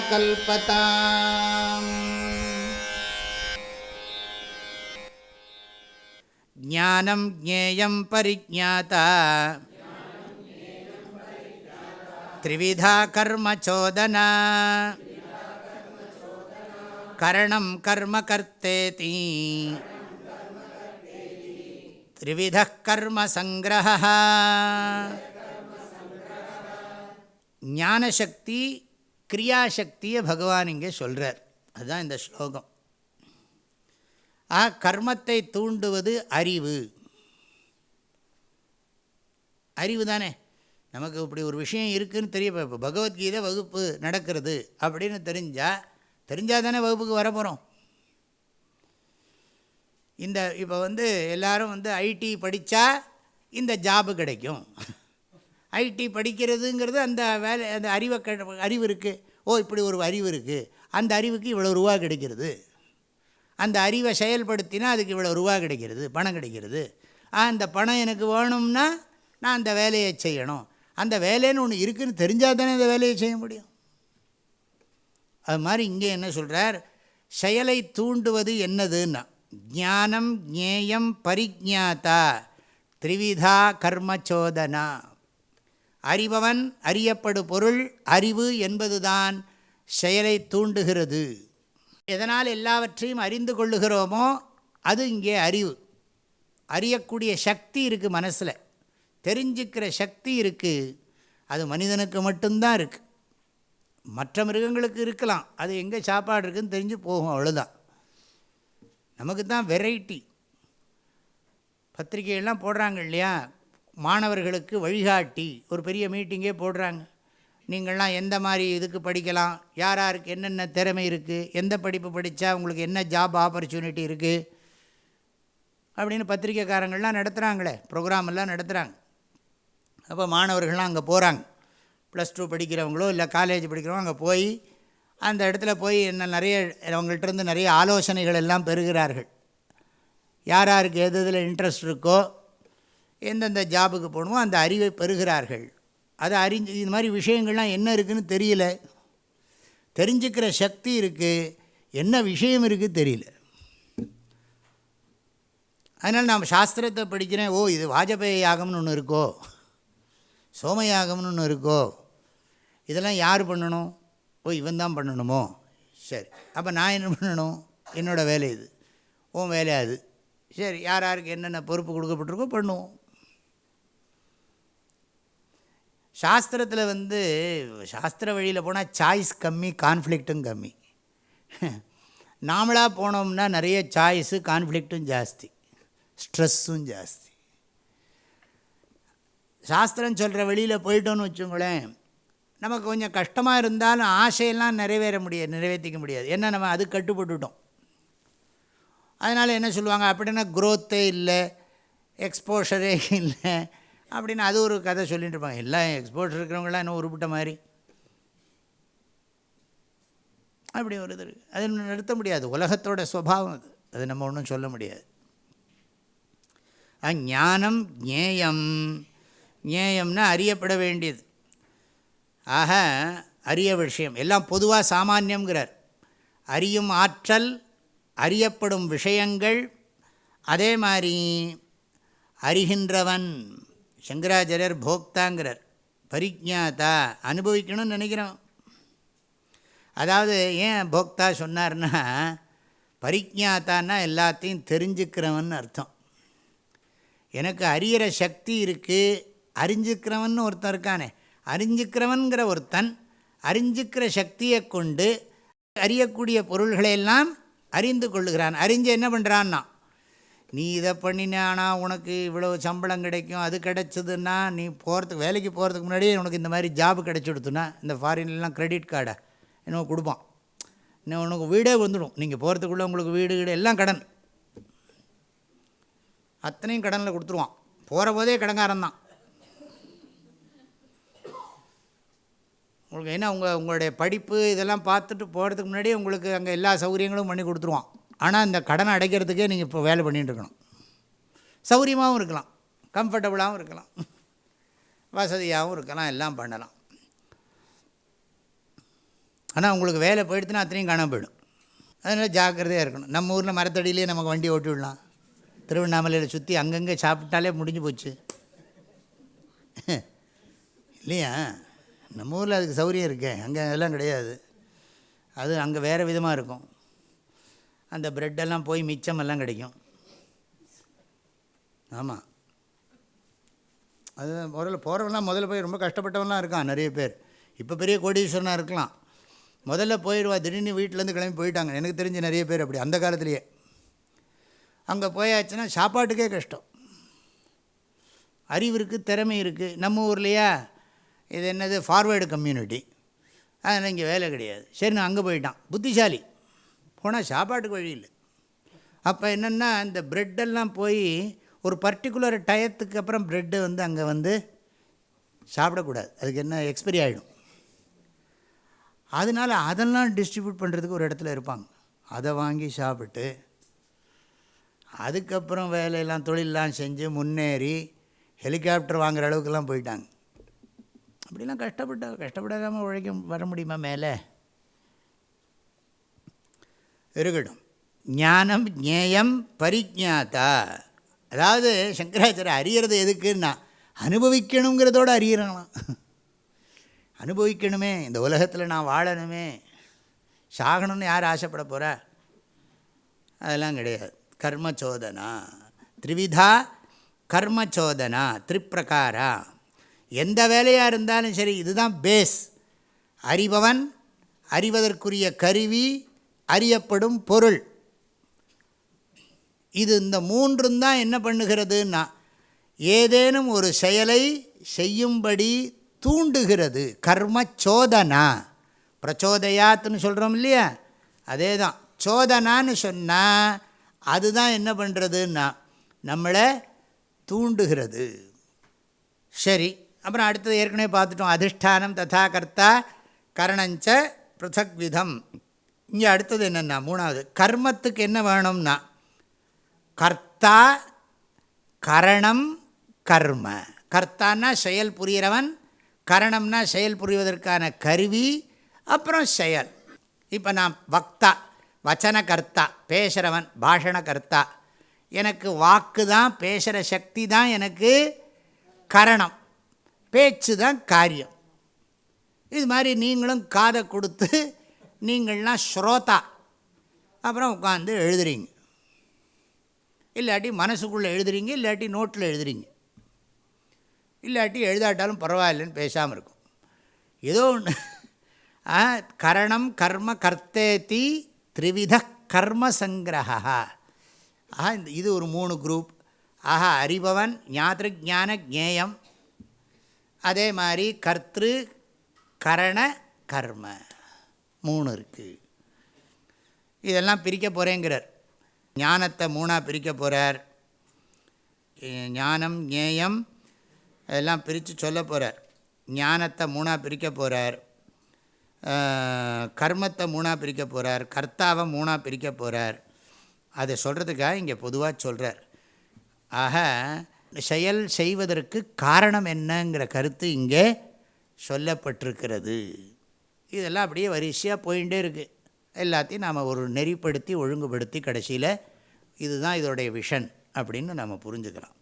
कल्पताम्। ज्ञानं ज्ञेयं परिज्ञाता। त्रिविधा कर्मचोदना करणं कर्म कर्तेति। त्रिविधः कर्मसङ्ग्रहः ஞானசக்தி கிரியாசக்தியை பகவான் இங்கே சொல்கிறார் அதுதான் இந்த ஸ்லோகம். ஆ கர்மத்தை தூண்டுவது அறிவு. அறிவு தானே. நமக்கு இப்படி ஒரு விஷயம் இருக்குதுன்னு தெரிய இப்போ பகவத்கீதை வகுப்பு நடக்கிறது அப்படின்னு தெரிஞ்சால் தெரிஞ்சால் தானே வகுப்புக்கு வர போகிறோம் இந்த இப்போ வந்து எல்லோரும் வந்து ஐடி படித்தா இந்த ஜாபு கிடைக்கும். ஐடி படிக்கிறதுங்கிறது அந்த வேலை அந்த அறிவை க அறிவு இருக்குது ஓ இப்படி ஒரு அறிவு இருக்குது அந்த அறிவுக்கு இவ்வளோ ரூபா கிடைக்கிறது. அந்த அறிவை செயல்படுத்தினா அதுக்கு இவ்வளோ ரூபா கிடைக்கிறது பணம் கிடைக்கிறது. அந்த பணம் எனக்கு வேணும்னா நான் அந்த வேலையை செய்யணும். அந்த வேலைன்னு ஒன்று இருக்குதுன்னு தெரிஞ்சால் தானே அந்த வேலையை செய்ய முடியும். அது மாதிரி இங்கே என்ன சொல்கிறார் செயலை தூண்டுவது என்னதுன்னா ஞானம் ஜேயம் பரிஜாத்தா த்ரிவிதா கர்மச்சோதனா. அறிபவன் அறியப்படு பொருள் அறிவு என்பதுதான் செயலை தூண்டுகிறது. எதனால் எல்லாவற்றையும் அறிந்து கொள்ளுகிறோமோ அது இங்கே அறிவு. அறியக்கூடிய சக்தி இருக்குது மனசில். தெரிஞ்சுக்கிற சக்தி இருக்குது அது மனிதனுக்கு மட்டும்தான் இருக்குது மற்ற மிருகங்களுக்கு இருக்கலாம். அது எங்கே சாப்பாடு இருக்குதுன்னு தெரிஞ்சு போகும் அவ்வளோதான் நமக்கு தான் வெரைட்டி பத்திரிகையெல்லாம் போடுறாங்க இல்லையா? மாணவர்களுக்கு வழிகாட்டி. ஒரு பெரிய மீட்டிங்கே போடுறாங்க. நீங்கள்லாம் எந்த மாதிரி இதுக்கு படிக்கலாம்? யார் யாருக்கு என்னென்ன திறமை இருக்குது எந்த படிப்பு படித்தா உங்களுக்கு என்ன ஜாப் ஆப்பர்ச்சுனிட்டி இருக்குது அப்படின்னு பத்திரிக்கைக்காரங்கள்லாம் நடத்துகிறாங்களே ப்ரோக்ராம் எல்லாம் நடத்துகிறாங்க அப்போ மாணவர்கள்லாம் அங்கே போகிறாங்க ப்ளஸ் டூ படிக்கிறவங்களோ இல்லை காலேஜ் படிக்கிறவங்க அங்கே போய் அந்த இடத்துல போய் என்ன நிறைய அவங்கள்ட்ட நிறைய ஆலோசனைகள் எல்லாம் பெறுகிறார்கள். யார் யாருக்கு எது இதில் இன்ட்ரெஸ்ட் இருக்கோ எந்தெந்த ஜாபுக்கு போகணுமோ அந்த அறிவை பெறுகிறார்கள். அதை அறிஞ்சு இது மாதிரி விஷயங்கள்லாம் என்ன இருக்குதுன்னு தெரியல. தெரிஞ்சுக்கிற சக்தி இருக்குது என்ன விஷயம் இருக்குது தெரியல. அதனால் நாம் சாஸ்திரத்தை படிக்கிறேன். ஓ இது வாஜபேயி யாகம்னு ஒன்று இருக்கோ? சோமயாகம்னு ஒன்று இருக்கோ? இதெல்லாம் யார் பண்ணணும்? ஓ இவன் தான் பண்ணணுமோ? சரி. அப்போ நான் என்ன பண்ணணும்? என்னோடய வேலை இது. உன் வேலையாது சரி யார் யாருக்கு என்னென்ன பொறுப்பு கொடுக்கப்பட்டிருக்கோ பண்ணுவோம். சாஸ்திரத்தில் வந்து சாஸ்திர வழியில் போனால் சாய்ஸ் கம்மி கான்ஃப்ளிக்ட்டும் கம்மி. நாமளாக போனோம்னா நிறைய சாய்ஸு கான்ஃப்ளிக்ட்டும் ஜாஸ்தி. ஸ்ட்ரெஸ்ஸும் ஜாஸ்தி. சாஸ்திரம் சொல்கிற வெளியில் போயிட்டோன்னு வச்சுங்களேன் நமக்கு கொஞ்சம் கஷ்டமாக இருந்தாலும் ஆசையெல்லாம் நிறைவேற முடியாது நிறைவேற்றிக்க முடியாது. ஏன்னா நம்ம அது கட்டுப்பட்டுட்டோம். அதனால் என்ன சொல்லுவாங்க? அப்படின்னா குரோத்தே இல்லை எக்ஸ்போஷரே இல்லை அப்படின்னு அது ஒரு கதை சொல்லிட்டு இருப்பாங்க. எல்லாம் எக்ஸ்போர்ட் இருக்கிறவங்களாம் இன்னும் உருப்பிட்ட மாதிரி. அப்படி ஒரு இது இருக்குது அது நிறுத்த முடியாது. உலகத்தோட சுவாவம் அது. அது நம்ம ஒன்றும் சொல்ல முடியாது. ஞானம் ஞேயம். ஞேயம்னா அறியப்பட வேண்டியது. ஆக அரிய விஷயம். எல்லாம் பொதுவாக சாமானியங்கிறார் அறியும் ஆற்றல் அறியப்படும் விஷயங்கள் அதே மாதிரி அறிகின்றவன். சங்கராச்சாரியர் போக்தாங்கிறார். பரிஜாத்தா அனுபவிக்கணும்னு நினைக்கிறோம். அதாவது ஏன் போக்தா சொன்னார்னா பரிஜாத்தான்னா எல்லாத்தையும் தெரிஞ்சுக்கிறவன் அர்த்தம். எனக்கு அறியிற சக்தி இருக்குது அறிஞ்சிக்கிறவன் ஒருத்தன் இருக்கானே. அறிஞ்சிக்கிறவன்கிற ஒருத்தன் அறிஞ்சுக்கிற சக்தியை கொண்டு அறியக்கூடிய பொருள்களையெல்லாம் அறிந்து கொள்ளுகிறான். அறிஞ்சு என்ன பண்ணுறான்னா நீ இதை பண்ணினானா உனக்கு இவ்வளோ சம்பளம் கிடைக்கும் அது கிடச்சிதுன்னா நீ போகிறதுக்கு வேலைக்கு போகிறதுக்கு முன்னாடியே உனக்கு இந்த மாதிரி ஜாப் கிடச்சி கொடுத்துனா இந்த ஃபாரின்லாம் க்ரெடிட் கார்டை இன்னும் கொடுப்பான். இன்னும் உனக்கு வீடே வந்துடும். நீங்கள் போகிறதுக்குள்ளே உங்களுக்கு வீடு வீடு எல்லாம் கடன். அத்தனையும் கடனில் கொடுத்துருவான். போகிற போதே கடங்காரன் தான். உங்களுக்கு என்ன உங்கள் உங்களுடைய படிப்பு இதெல்லாம் பார்த்துட்டு போகிறதுக்கு முன்னாடியே உங்களுக்கு அங்கே எல்லா சௌகரியங்களும் பண்ணி கொடுத்துருவான். ஆனால் இந்த கடனை அடைக்கிறதுக்கே நீங்கள் இப்போ வேலை பண்ணிகிட்டு இருக்கணும். சௌரியமாகவும் இருக்கலாம் கம்ஃபர்டபுளாகவும் இருக்கலாம் வசதியாகவும் இருக்கலாம் எல்லாம் பண்ணலாம். ஆனால் உங்களுக்கு வேலை போயிடுத்துன்னா அத்தனையும் காணாம போயிடும். அதனால் ஜாக்கிரதையாக இருக்கணும். நம்ம ஊரில் மரத்தடியிலே நமக்கு வண்டி ஓட்டி விடலாம். திருவண்ணாமலையில் சுற்றி அங்கங்கே சாப்பிட்டாலே முடிஞ்சு போச்சு. இல்லையா? நம்ம ஊரில் அதுக்கு சௌரியம் இருக்கேன் அங்கே அதெல்லாம் கிடையாது. அது அங்கே வேறு விதமாக இருக்கும். அந்த ப்ரெட்டெல்லாம் போய் மிச்சமெல்லாம் கிடைக்கும். ஆமாம் அது முதல்ல போகிறவெல்லாம் முதல்ல போய் ரொம்ப கஷ்டப்பட்டவன்லாம் இருக்கான் நிறைய பேர். இப்போ பெரிய கோடீஸ்வரனாக இருக்கலாம். முதல்ல போயிடுவா திடீர்னு வீட்டிலேருந்து கிளம்பி போயிட்டாங்க. எனக்கு தெரிஞ்ச நிறைய பேர் அப்படி அந்த காலத்துலேயே. அங்கே போயாச்சுன்னா சாப்பாட்டுக்கே கஷ்டம். அறிவு இருக்குது திறமை இருக்குது நம்ம ஊர்லையா இது என்னது ஃபார்வேர்டு கம்யூனிட்டி அதனால் இங்கே வேலை கிடையாது. சரி நான் அங்கே போயிட்டான். புத்திசாலி. போனால் சாப்பாட்டுக்கு வழி இல்லை. அப்போ என்னென்னா இந்த ப்ரெட்டெல்லாம் போய் ஒரு பர்டிகுலர் டயத்துக்கு அப்புறம் ப்ரெட்டு வந்து அங்கே வந்து சாப்பிடக்கூடாது. அதுக்கு என்ன எக்ஸ்பைரி ஆகிடும் அதனால் அதெல்லாம் டிஸ்ட்ரிபியூட் பண்ணுறதுக்கு ஒரு இடத்துல இருப்பாங்க. அதை வாங்கி சாப்பிட்டு அதுக்கப்புறம் வேலையெல்லாம் தொழிலெலாம் செஞ்சு முன்னேறி ஹெலிகாப்டர் வாங்குகிற அளவுக்குலாம் போயிட்டாங்க. அப்படிலாம் கஷ்டப்பட்ட கஷ்டப்படாமல் உழைக்க வர முடியுமா மேலே? இருக்கட்டும் ஞானம் ஞேயம் பரிஜாத்தா அதாவது சங்கராச்சாரிய அறியறது எதுக்குன்னா அனுபவிக்கணுங்கிறதோடு அறியறலாம். அனுபவிக்கணுமே இந்த உலகத்தில் நான் வாழணுமே சாகணும்னு யார் ஆசைப்பட போகிறா அதெல்லாம் கிடையாது. கர்மச்சோதனா. த்ரிவிதா கர்மச்சோதனா திரிப்பிரகாரா. எந்த வேலையாக இருந்தாலும் சரி இதுதான் பேஸ் அறிபவன் அறிவதற்குரிய கருவி அறியப்படும் பொருள். இது இந்த மூன்றும் தான் என்ன பண்ணுகிறதுன்னா ஏதேனும் ஒரு செயலை செய்யும்படி தூண்டுகிறது. கர்ம சோதனா. பிரச்சோதயாத்துன்னு சொல்கிறோம் இல்லையா? அதே தான் சோதனான்னு சொன்னால் அதுதான் என்ன பண்ணுறதுன்னா நம்மளை தூண்டுகிறது. சரி அப்புறம் அடுத்தது ஏற்கனவே பார்த்துட்டோம். அதிஷ்டானம் ததா கர்த்தா கரணஞ்ச பிருத்தக் விதம் இங்கே அடுத்தது என்னென்னா மூணாவது கர்மத்துக்கு என்ன வேணும்னா கர்த்தா கரணம் கர்ம. கர்த்தான்னா செயல் புரிகிறவன் கரணம்னா செயல் புரிவதற்கான கருவி அப்புறம் செயல். இப்போ நான் வக்தா வச்சன கர்த்தா பேசுகிறவன் பாஷண கர்த்தா எனக்கு வாக்கு தான் பேசுகிற சக்தி தான் எனக்கு கரணம். பேச்சு தான் காரியம். இது மாதிரி நீங்களும் காதை கொடுத்து நீங்கள்லாம் ஸ்ரோதா. அப்புறம் உட்காந்து எழுதுறீங்க. இல்லாட்டி மனசுக்குள்ளே எழுதுறீங்க இல்லாட்டி நோட்டில் எழுதுறீங்க. இல்லாட்டி எழுதாட்டாலும் பரவாயில்லைன்னு பேசாமல் இருக்கும். ஏதோ ஒன்று கரணம் கர்ம கர்த்தேதி த்ரிவித கர்ம சங்கிரகா ஆஹா இந்த இது ஒரு மூணு குரூப். ஆஹா அறிபவன் ஞான ஜேயம் அதே மாதிரி கர்த்திரு கரண கர்ம. மூணு இருக்குது இதெல்லாம் பிரிக்க போகிறேங்கிறார் ஞானத்தை மூணாக பிரிக்க போகிறார் ஞானம் ஞேயம் அதெல்லாம் பிரித்து சொல்ல போகிறார் ஞானத்தை மூணாக பிரிக்க போகிறார் கர்மத்தை மூணாக பிரிக்க போகிறார் கர்த்தாவை மூணாக பிரிக்க போகிறார் அதை சொல்கிறதுக்காக இங்கே பொதுவாக சொல்கிறார் ஆக செயல் செய்வதற்கு காரணம் என்னங்கிற கருத்து இங்கே சொல்லப்பட்டிருக்கிறது. இதெல்லாம் அப்படியே வரிசையாக போயிட்டே இருக்குது எல்லாத்தையும் நாம் ஒரு நெறிப்படுத்தி ஒழுங்குபடுத்தி கடைசியில் இதுதான் இதோடைய விஷன் அப்படின்னு நம்ம புரிஞ்சுக்கலாம்.